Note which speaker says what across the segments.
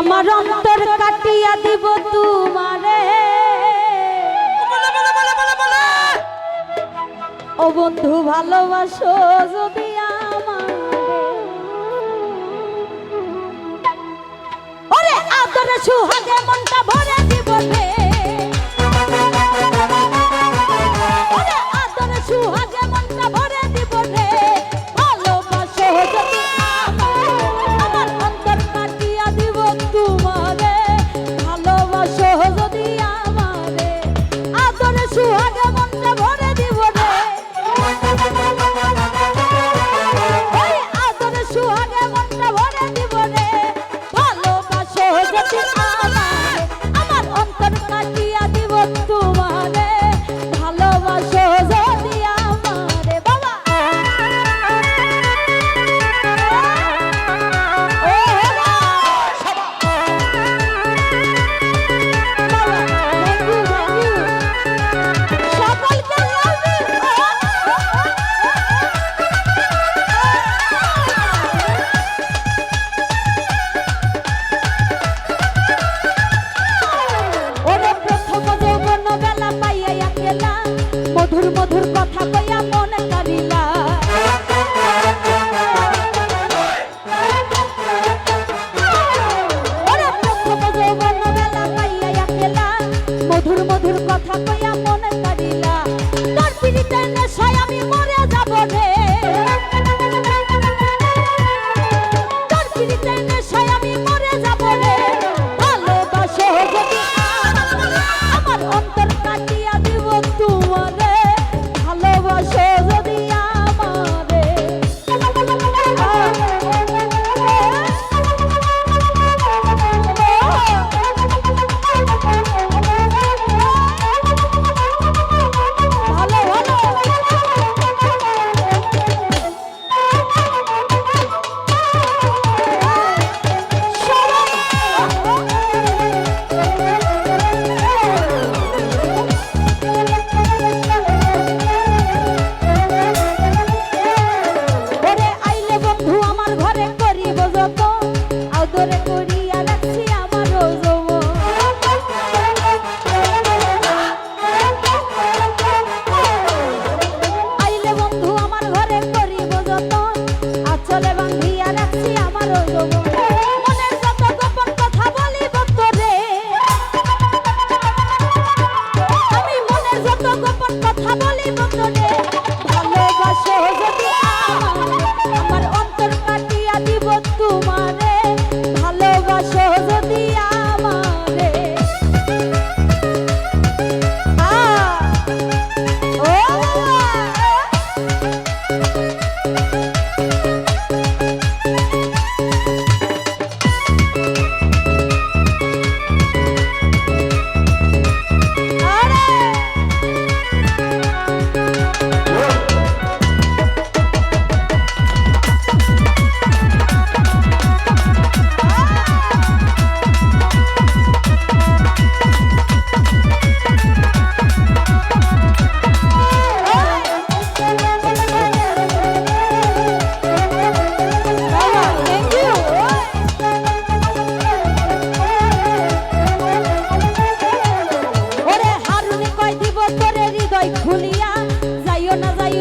Speaker 1: আমার অন্তর কাটিয়া দিব তোমারে। ও বন্ধু ভালোবাসো যদি আমার। ওরে আদরে সুহাগে মনটা ভরে দিব রে।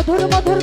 Speaker 1: মধুর মধুর